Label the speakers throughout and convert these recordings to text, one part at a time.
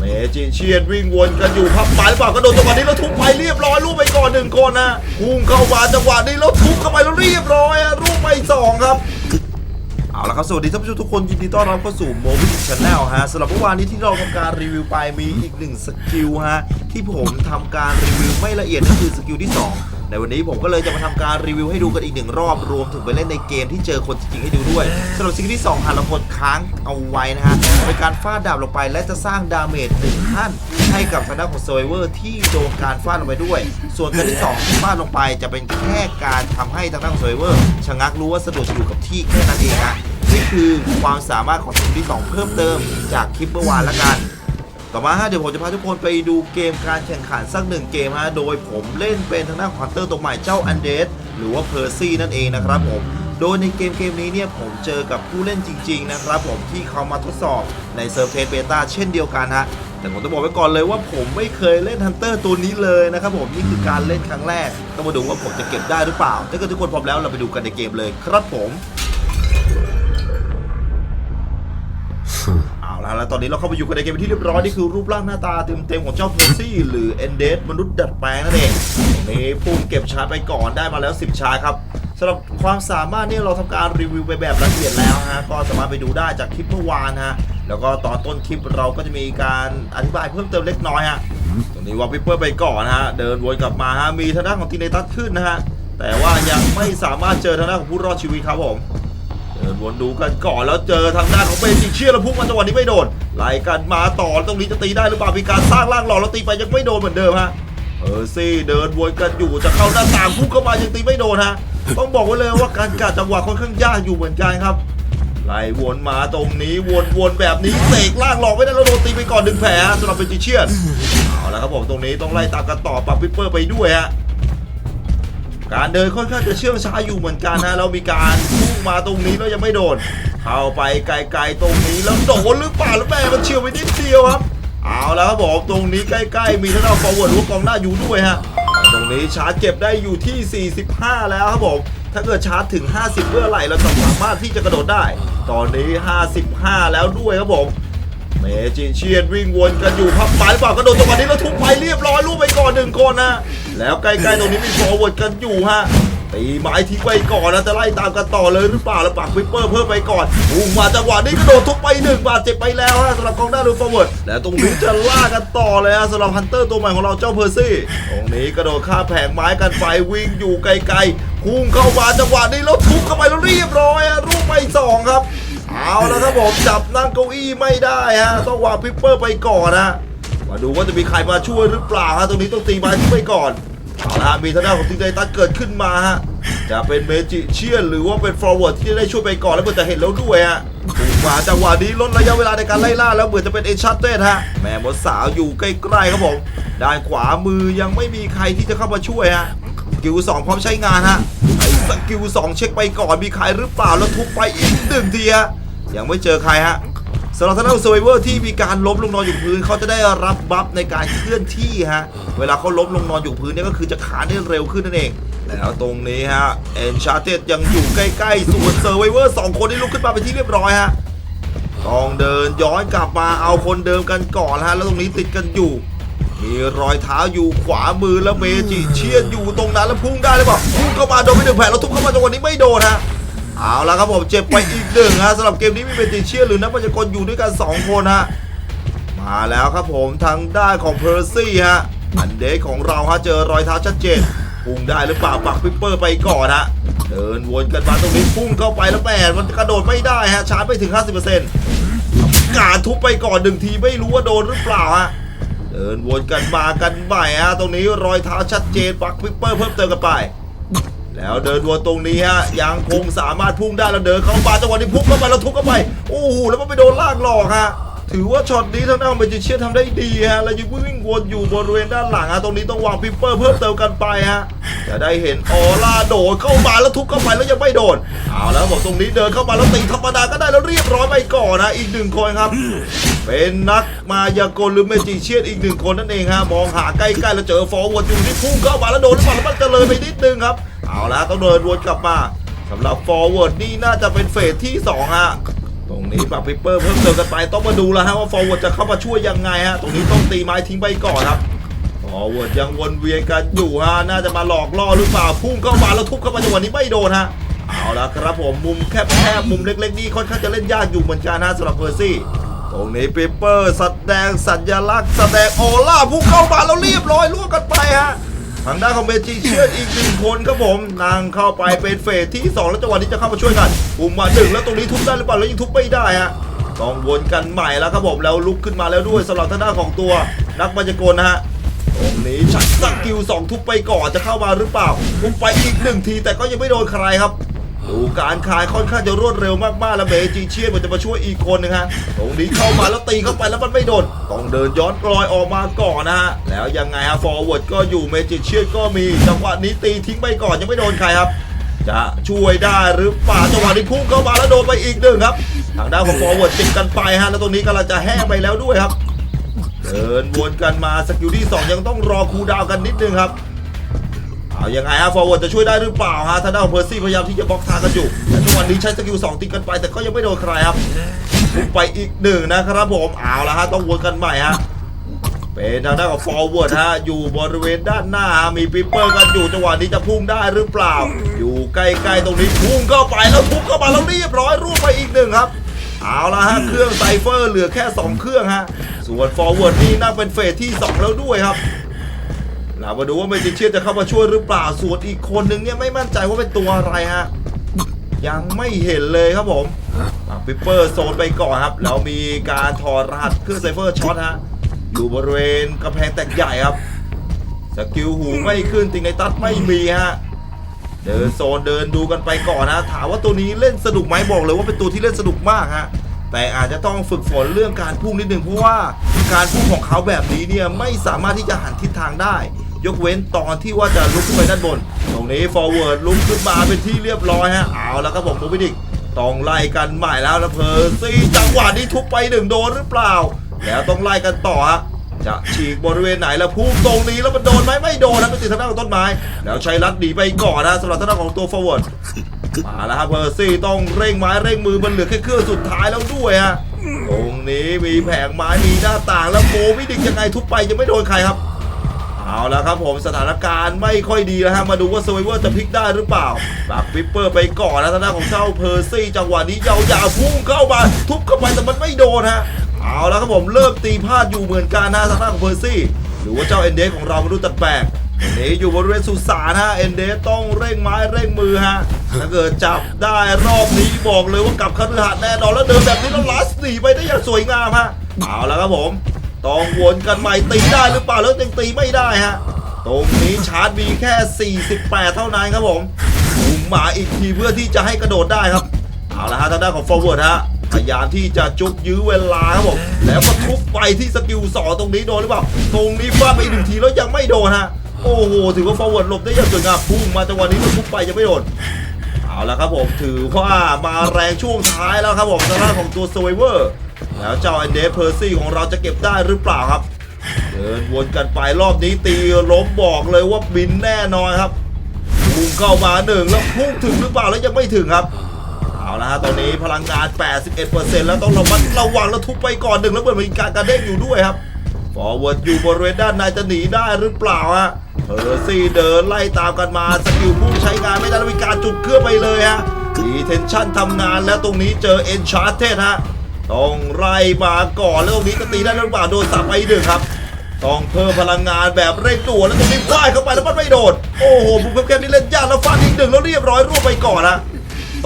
Speaker 1: เมจิเชียนวิ่งวนกันอยู่พับปลายหรือเปล่ากระโดดจังหวะนี้แล้วทุบไปเรียบร้อยลูกไปก่อนหนึ่งคนนะพุ่งเข้ามาจังหวะนี้แล้วทุบเข้าไปแล้วเรียบร้อยอะลูกไปสองครับเอาละครับ สวัสดีท่านผู้ชมทุกคนยินดีต้อนรับเข้าสู่โมบิชแนลฮะสำหรับเมื่อวานนี้ที่เราทำการรีวิวไปมีอีกหนึ่งสกิลฮะที่ผมทำการรีวิวไม่ละเอียดนั่นคือสกิลที่2 ในวันนี้ผมก็เลยจะมาทำการรีวิวให้ดูกันอีกหนึ่งรอบรวมถึงไปเล่นในเกมที่เจอคนจริงๆให้ดูด้วยสำหรับสกิลที่2หากเรากดค้างเอาไว้นะฮะเป็นการฟาดดาบลงไปและจะสร้างดาเมจหนึ่งท่านให้กับทางด้านของเซอร์เวอร์ที่โดนการฟาดลงไปด้วย ส่วนการที่สองที่ฟาดลงไปจะเป็นแค่การทำให้ทางด้านของเซอร์เวอร์ชะงักรู้ว่าสะดุดอยู่กับที่แค่นั้นเองฮะนี่คือความสามารถของทีมที่ 2 เพิ่มเติมจากคลิปเมื่อวานละกัน ต่อมาฮะเดี๋ยวผมจะพาทุกคนไปดูเกมการแข่งขันสักหนึ่งเกมฮะโดยผมเล่นเป็นทางด้านขอนเตอร์ตัวใหม่เจ้าอันเดสหรือว่าเพอร์ซี่นั่นเองนะครับผมโดยในเกมเกมนี้เนี่ยผมเจอกับผู้เล่นจริง ๆ นะครับผมที่เขามาทดสอบในเซิร์ฟเทสเบต้าเช่นเดียวกันฮะแต่ผมต้องบอกไว้ก่อนเลยว่าผมไม่เคยเล่นฮันเตอร์ตัวนี้เลยนะครับผมนี่คือการเล่นครั้งแรก ต้องมาดูว่าผมจะเก็บได้หรือเปล่า ถ้าเกิดทุกคนพร้อมแล้วเราไปดูกันในเกมเลยครับผม เอาละแล้วตอนนี้เราเข้าไปอยู่กันในเกมเป็นที่เรียบร้อยนี่คือรูปร่างหน้าตาเต็มๆของเจ้าเพอร์ซี่หรือเอนเดสมนุษย์ดัดแปลงนั่นเองนี่ปุ่มเก็บชาไปก่อนได้มาแล้ว 10 ชาครับสำหรับความสามารถเนี่ยเราทำการรีวิวไปแบบละเอียดแล้วฮะก็สามารถไปดูได้จากคลิปเมื่อวานฮะแล้วก็ตอนต้นคลิปเราก็จะมีการอธิบายเพิ่มเติมเล็กน้อยฮะตรงนี้วอลปิเปอร์ไปก่อนฮะเดินวนกลับมาฮะมีทางด้านของทีเนตัสขึ้นนะฮะแต่ว่ายังไม่สามารถเจอทางด้านของผู้รอดชีวิตครับผม เดินวนดูกันก่อนแล้วเจอทางด้านของเบจิเชียแล้วพุ่งมาจังหวะนี้ไม่โดนไล่กันมาต่อตรงนี้จะตีได้หรือเปล่ามีการสร้างร่างหล่อแล้วตีไปยังไม่โดนเหมือนเดิมฮะเออซี่เดินวนกันอยู่จะเข้าหน้าต่างพุ่งเข้ามายังตีไม่โดนฮะต้องบอกไว้เลยว่าการกัดจังหวะค่อนข้างยากอยู่เหมือนกันครับไล่วนมาตรงนี้วนๆแบบนี้เสกร่างหลอกไม่ได้แล้วโดนตีไปก่อนหนึ่งแผลสำหรับเบจิเชียนเอาละครับผมตรงนี้ต้องไล่ตามกันต่อปับปิปเปอร์ไปด้วยฮะ การเดินค่อนข้างจะเชื่องช้าอยู่เหมือนกันนะเรามีการพุ่งมาตรงนี้แล้วยังไม่โดน เข้าไปไกลๆตรงนี้แล้วโดนหรือเปล่าแล้วแม่มันเฉียวไปนิดเดียวครับเอาแล้วครับผมตรงนี้ใกล้ ๆ มีทั้งเราฟอร์เวิร์ดหรือกองหน้าอยู่ด้วยฮะตรงนี้ชาร์จเก็บได้อยู่ที่ 45 แล้วครับผมถ้าเกิดชาร์จถึง 50 เมื่อไหร่เราจะสามารถที่จะกระโดดได้ ตอนนี้ 55 แล้วด้วยครับผม เมจิเชียนวิ่งวนกันอยู่พับปลายหรือเปล่ากระโดดจังหวะนี้แล้วทุบไปเรียบร้อยลูกไปก่อนหนึ่งคนนะ แล้วใกล้ๆตรงนี้มีฟอร์เวิร์ดกันอยู่ฮะตีไม้ทิ้งไปก่อนนะจะไล่ตามกันต่อเลยหรือเปล่าแล้วปักวิปเปอร์เพิ่มไปก่อนพุ่งมาจังหวะนี้กระโดดทุบไปหนึ่งบาดเจ็บไปแล้วฮะสำหรับกองหน้าดูฟอร์เวิร์ดและตรงนี้จะล่ากันต่อเลยฮะสำหรับฮันเตอร์ตัวใหม่ของเราเจ้าเพอร์ซี่ตรงนี้กระโดดข้ามแผงไม้กันไปวิ่งอยู่ไกลๆพุ่งเข้ามาจังหวะนี้แล้วทุบเข้าไปแล้วเรียบร้อยฮะลูกไปสองครับ เอาแล้วครับผมจับนั่งเก้าอี้ไม่ได้ฮะต้องวางพิปเปอร์ไปก่อนนะมาดูว่าจะมีใครมาช่วยหรือเปล่าฮะตรงนี้ต้องตีไม้ทิ้งไปก่อนเอาละมีทางด้านของทีมไดตันเกิดขึ้นมาฮะจะเป็นเมจิเชียนหรือว่าเป็นฟอร์เวิร์ดที่จะได้ช่วยไปก่อนแล้วเหมือนจะเห็นแล้วด้วยฮะถูกมาจังหวะนี้ลดระยะเวลาในการไล่ล่าแล้วเหมือนจะเป็นเอชัตเต้ฮะแม่มดสาวอยู่ใกล้ๆครับผมด้านขวามือยังไม่มีใครที่จะเข้ามาช่วยฮะสกิลสองพร้อมใช้งานฮะไอ้สกิลสองเช็คไปก่อนมีใครหรือเปล่าแล้วทุบไปอีกหนึ่งทีฮะ ยังไม่เจอใครฮะสำหรับทางด้านเซอร์เวอร์ที่มีการล้มลงนอนอยู่พื้นเขาจะได้รับบัฟในการเคลื่อนที่ฮะเวลาเขาล้มลงนอนอยู่พื้นเนี่ยก็คือจะขานได้เร็วขึ้นนั่นเองแล้วตรงนี้ฮะเอนชาร์เตยังอยู่ใกล้ๆส่วนเซอร์ไวเวอร์สองคนที่ลุกขึ้นมาเป็นที่เรียบร้อยฮะต้องเดินย้อนกลับมาเอาคนเดิมกันก่อนฮะแล้วตรงนี้ติดกันอยู่ มีรอยเท้าอยู่ขวามือแล้วเมจิเชียนอยู่ตรงนั้นแล้วพุ่งได้หรือเปล่าพุ่งเข้ามาโดนไปหนึ่งแผลแล้วทุบเข้ามาจังหวะนี้ไม่โดนฮะ เอาละครับผมเจ็บไปอีกหนึ่งฮะสำหรับเกมนี้มีเมจิเชียหรือนักพยากรอยู่ด้วยกัน 2 คนฮะมาแล้วครับผมทางด้านของเพอร์ซี่ฮะอันเดย์ของเราฮะเจอรอยเท้าชัดเจนพุ่งได้หรือเปล่าปักปิปเปอร์ไปก่อนฮะเดินวนกันมาตรงนี้พุ่งเข้าไปแล้วแปดมันกระโดดไม่ได้ฮะชาร์จไปถึง 50%การทุบไปก่อนหนึ่งทีไม่รู้ว่าโดนหรือเปล่าฮะเดินวนกันมากันใหม่ฮะตรงนี้รอยเท้าชัดเจนปักปิปเปอร์เพิ่มเติมกันไป แล้วเดินวนตรงนี้ฮะยังคงสามารถพุ่งได้แล้วเดินเข้ามาจังหวะนี้พุ่งเข้าไปแล้วทุบเข้าไปโอ้โหแล้วมันไปโดนลากหลอกฮะถือว่าช็อตนี้ทางด้านเมจิเชียนทำได้ดีฮะแล้วยังวิ่งวนอยู่บริเวณด้านหลังฮะตรงนี้ต้องวางพิปเปอร์เพิ่มเติมกันไปฮะจะได้เห็นออร่าโดดเข้ามาแล้วทุบเข้าไปแล้วยังไม่โดนเอาแล้วบอกตรงนี้เดินเข้ามาแล้วตีธรรมดาก็ได้แล้วเรียบร้อยไปก่อนนะอีกหนึ่งคนครับ เป็นนักมายากลหรือเมจิเชียนอีกหนึ่งคนนั่นเองฮะมองหาใกล้ๆแล้วเจอฟอร์เวิร์ดอยู่ที่พุ่งเข้ามาแล้วโดนหรือเปล่าแล้วมันจะเลยไปนิดนึงครับ เอาละต้องเดินวนกลับมาสำหรับฟอร์เวิร์ดนี่น่าจะเป็นเฟสที่2ฮะตรงนี้ปรับปิเปอร์เพิ่มเติมกันไปต้องมาดูแล้วฮะว่าฟอร์เวิร์ดจะเข้ามาช่วยยังไงฮะตรงนี้ต้องตีไม้ทิ้งไปก่อนครับฟอร์เวิร์ดยังวนเวียนกันอยู่ฮะน่าจะมาหลอกล่อหรือเปล่าพุ่งเข้ามาแล้วทุบเข้ามาจังหวะนี้ไม่โดนฮะเอาละครับผมมุมแคบๆมุมเล็กๆนี่ค่อนข้างจะเล่นยากอยู่เหมือนกันนะสำหรับเพอร์ซี่ตรงนี้ปิเปอร์แสดงสัญลักษณ์แสดงโอล่าพุ่งเข้ามาแล้วเรียบร้อยล่วงกันไปฮะ ทางด้านของเบจิเชื่ออีกหนึ่งคนครับผมนางเข้าไปเป็นเฟสที่ 2 แล้วจังหวะนี้จะเข้ามาช่วยกันปุ่มมาหนึ่งแล้วตรงนี้ทุบได้หรือเปล่าแล้วยังทุบไม่ได้ฮะต้องวนกันใหม่แล้วครับผมแล้วลุกขึ้นมาแล้วด้วยสำหรับทางด้านของตัวนักมายากลนะฮะตรงนี้ชัดสกิลสองทุบไปก่อนจะเข้ามาหรือเปล่าทุบไปอีกหนึ่งทีแต่ก็ยังไม่โดนใครครับ ดูการคายค่อนข้างจะรวดเร็วมากๆ แล้วเบจิเชียนมันจะมาช่วยอีกคนนึงฮะ ตรงนี้เข้ามาแล้วตีเข้าไปแล้วมันไม่โดน ต้องเดินย้อนกลอยออกมาก่อนนะฮะ แล้วยังไงฮะ ฟอร์เวิร์ดก็อยู่เมจิเชียนก็มี จังหวะนี้ตีทิ้งไปก่อนยังไม่โดนใครครับ จะช่วยได้หรือเปล่าจังหวะนี้พุ่งเข้ามาแล้วโดนไปอีกหนึ่งครับ ทางด้านของฟอร์เวิร์ดติดกันไปฮะ แล้วตรงนี้กำลังจะแห้งไปแล้วด้วยครับ เดินวนกันมาสกิลที่สองยังต้องรอคูดาวกันนิดนึงครับ เอายังไงฮะฟอร์เวิร์ดจะช่วยได้หรือเปล่าฮะทางด้านของเพอร์ซี่พยายามที่จะบล็อกทางกันอยู่แต่จังหวะนี้ใช้สกิลสองติดกันไป แต่ก็ยังไม่โดนใครครับไปอีกหนึ่งนะครับผมเอาละฮะต้องวนกันใหม่ฮะเป็นทางด้านของฟอร์เวิร์ดฮะอยู่บริเวณด้านหน้ามีปิปเปอร์กันอยู่จังหวะนี้จะพุ่งได้หรือเปล่า อยู่ใกล้ๆตรงนี้พุ่งเข้าไปแล้วพุ่งเข้ามาแล้วเรียบร้อยร่วงไปอีกหนึ่งครับเอาละฮะเครื่องไซเฟอร์เหลือแค่ 2 เครื่องฮะส่วนฟอร์เวิร์ดนี่น่าเป็นเฟสที่ 2 แล้วด้วยครับ เรามาดูว่าเมจิเชียนจะเข้ามาช่วยหรือเปล่าส่วนอีกคนนึงเนี่ยไม่มั่นใจว่าเป็นตัวอะไรฮะยังไม่เห็นเลยครับผมปิปเปอร์โซนไปก่อนครับแล้วมีการถอดรหัสเครื่องไซเฟอร์ช็อตฮะอยู่บริเวณกำแพงแตกใหญ่ครับสกิลหูไม่ขึ้นติงในตัดไม่มีฮะเดินโซนเดินดูกันไปก่อนนะถามว่าตัวนี้เล่นสนุกไหมบอกเลยว่าเป็นตัวที่เล่นสนุกมากฮะแต่อาจจะต้องฝึกฝนเรื่องการพุ่งนิดหนึ่งเพราะว่าการพุ่งของเขาแบบนี้เนี่ยไม่สามารถที่จะหันทิศทางได้ ยกเว้นตอนที่ว่าจะลุกขึ้นไปด้านบน ตรงนี้ forward ลุกขึ้นมาเป็นที่เรียบร้อยฮะเอาแล้วครับผมมูฟิดิกต้องไล่กันใหม่แล้วนะเพอร์ซี่จังหวะนี้ทุบไปหนึ่งโดนหรือเปล่า แล้วต้องไล่กันต่อฮะจะฉีกบริเวณไหนแล้วพุ่งตรงนี้แล้วมันโดนไหมไม่โดนนะไปติดทางด้านของต้นไม้ แล้วใช้รัดหนีไปก่อนนะสำหรับทางด้านของตัว forward มาแล้วครับเพอร์ซี่ต้องเร่งไม้เร่งมือมันเหลือแค่เครื่องสุดท้ายแล้วด้วยฮะตรงนี้มีแผงไม้มีหน้าต่างแล้วโมวิดิกยังไงทุบไปยังไม่โดนใครครับ เอาละครับผมสถานการณ์ไม่ค่อยดีแล้วฮะมาดูว่า s ซเวอร์จะพลิกได้หรือเปล่าปากปิปเปอร์ไปก่อนนะทางด้านของเจ้าเพอร์ซี่จังหวะนี้ยาวๆพุ่งเข้ามาทุบเข้าไปแต่มันไม่โดนฮะเอาละครับผมเริ่มตีพลาดอยู่เหมือนกันนะทางด้านของเพอร์ซี่หรือว่าเจ้าเอ็นเดของเรามาดูตัดแปลกหนีอยู่บริเวณสุสานฮะเอ็นเดต้องเร่งไม้เร่งมือฮะถ้าเกิดจับได้รอบนี้บอกเลยว่ากลับคฤหาสน์แน่นอนแล้วเดินแบบนี้แล้วลัสหนีไปได้อย่างสวยงามฮะเอาละครับผม ต้องวนกันใหม่ตีได้หรือเปล่าแล้วยังตีไม่ได้ฮะ ตรงนี้ชาร์จมีแค่ 48 เท่านั้นครับผมมุงมาอีกทีเพื่อที่จะให้กระโดดได้ครับ เอาละฮะทางด้านของ forward ฮะพยายามที่จะจุกยื้อเวลาครับผม แล้วก็ทุบไปที่สกิลสอตรงนี้โดนหรือเปล่า ตรงนี้ฟาดไปหนึ่งทีแล้วยังไม่โดนฮะ โอ้โห ถือว่า forward หลบได้อย่างสวยงามพุ่งมาจังหวะนี้มันทุบไปยังไม่โดน เอาละครับผม ถือว่ามาแรงช่วงท้ายแล้วครับผมทางด้านของตัว s u r v i v o r แล้วเจ้าไอเดฟเพอร์ซี่ของเราจะเก็บได้หรือเปล่าครับ เดินวนกันไปรอบนี้ตีล้มบอกเลยว่าบินแน่นอนครับพุ่งเข้ามาหนึ่งแล้วพุ่งถึงหรือเปล่าแล้วยังไม่ถึงครับเอาละฮะตอนนี้พลังงาน 81%แล้วต้องระมัดระวังแล้วทุบไปก่อนหนึ่งแล้วเหมือนมีการกระเด้งอยู่ด้วยครับฟอร์เวิร์ดอยู่บริเวณด้านในจะหนีได้หรือเปล่าฮะเพอร์ซี่เดินไล่ตามกันมาสกิลพุ่งใช้งานไม่ได้แล้วมีการจุดเครื่องไปเลยฮะดีเทนชั่นทำงานแล้วตรงนี้เจอเอนชาร์เทฮะ ต้องไล่มาก่อนแล้วตรงนี้ก็ตีได้หรือเปล่าโดนสับไปหนึ่งครับต้องเพิ่มพลังงานแบบเร่งด่วนแล้วตรงนี้ฟาดเข้าไปแล้วมันไม่โดนโอ้โหบุกแคบๆนี่เล่นยากแล้วฟาดอีกหนึ่งแล้วเรียบร้อยร่วงไปก่อนนะ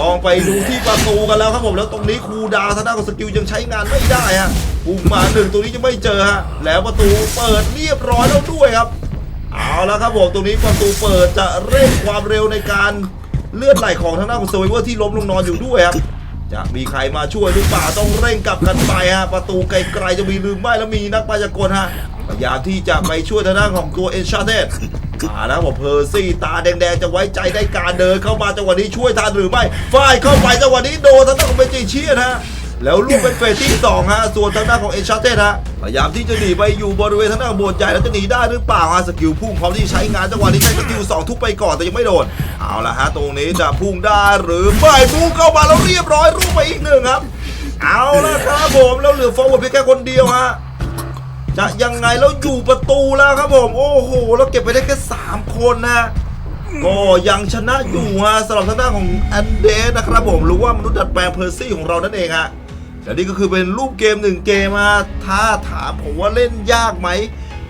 Speaker 1: ต้องไปดูที่ประตูกันแล้วครับผมแล้วตรงนี้ครูดาวทางด้านของสกิลยังใช้งานไม่ได้ฮะปุ่มมาหนึ่งตรงนี้จะไม่เจอฮะแล้วประตูเปิดเรียบร้อยแล้วด้วยครับ เอาแล้วครับผมตรงนี้ประตูเปิดจะเร่งความเร็วในการเลือนไหลของทางด้านของเซย์วเวอร์ที่ล้มลงนอนอยู่ด้วยครับ จะมีใครมาช่วยหรือเปล่าต้องเร่งกลับกันไปฮะประตูไกลๆจะมีลืมไม่แล้วมีนักพยากลฮะพยายามที่จะไปช่วยทางด้านของตัวเอ็นชาเทสมาแล้วผมเพอร์ซี่ตาแดงๆจะไว้ใจได้การเดินเข้ามาจังหวะนี้ช่วยทันหรือไม่ฝ่ายเข้าไปจังหวะนี้โดนทางด้านของเบจิเชียนะ แล้วลูกเป็นเฟสที่สองฮะส่วนทางด้านของเอนชาเทสฮะพยายามที่จะหนีไปอยู่บริเวณทางด้านโบสถ์ใหญ่แล้วจะหนีได้หรือเปล่าฮะสกิลพุ่งพร้อมที่ใช้งานจังหวะนี้ใช้สกิลสองทุบไปก่อนแต่ยังไม่โดนเอาละฮะตรงนี้จะพุ่งได้หรือไม่พุ่งเข้ามาแล้วเรียบร้อยรูปไปอีกหนึ่งครับ เอาละครับผมแล้วเหลือฟอร์เวิร์ดเพียงแค่คนเดียวฮะจะยังไงแล้วอยู่ประตูแล้วครับผม โอ้โหแล้วเก็บไปได้แค่สามคนนะก็ยังชนะอยู่ฮะสำหรับทางด้านของอันเดสนะครับผมหรือว่ามนุษย์ดัดแปลงเพอร์ซี่ของเรานั่นเองฮะ และนี่ก็คือเป็นรูปเกมหนึ่งเกมฮะถ้าถามผมว่าเล่นยากไหม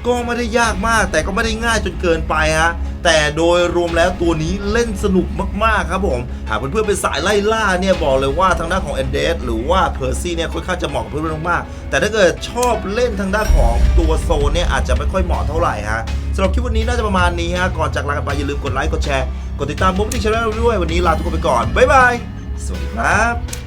Speaker 1: ก็ไม่ได้ยากมาก แต่ก็ไม่ได้ง่ายจนเกินไปฮะแต่โดยรวมแล้วตัวนี้เล่นสนุกมาก ๆ ครับผม หากเพื่อนๆเป็นสายไล่ล่าเนี่ยบอกเลยว่าทางด้านของ e n d e หรือว่าเพอร์ซี่เนี่ยค่อนข้างจะเหมาะกับเพื่อนๆมากๆแต่ถ้าเกิดชอบเล่นทางด้านของตัวโซนเนี่ยอาจจะไม่ค่อยเหมาะเท่าไหร่ฮะสำหรับคลิปวันนี้น่าจะประมาณนี้ฮะก่อนจากลากันไปอย่าลืมกดไลค์กดแชร์กดติดตามบุ๊กที่ช anel ด้วยวันนี้ลาทุกคนไปก่อนบ๊ายบายสวัสดีครับ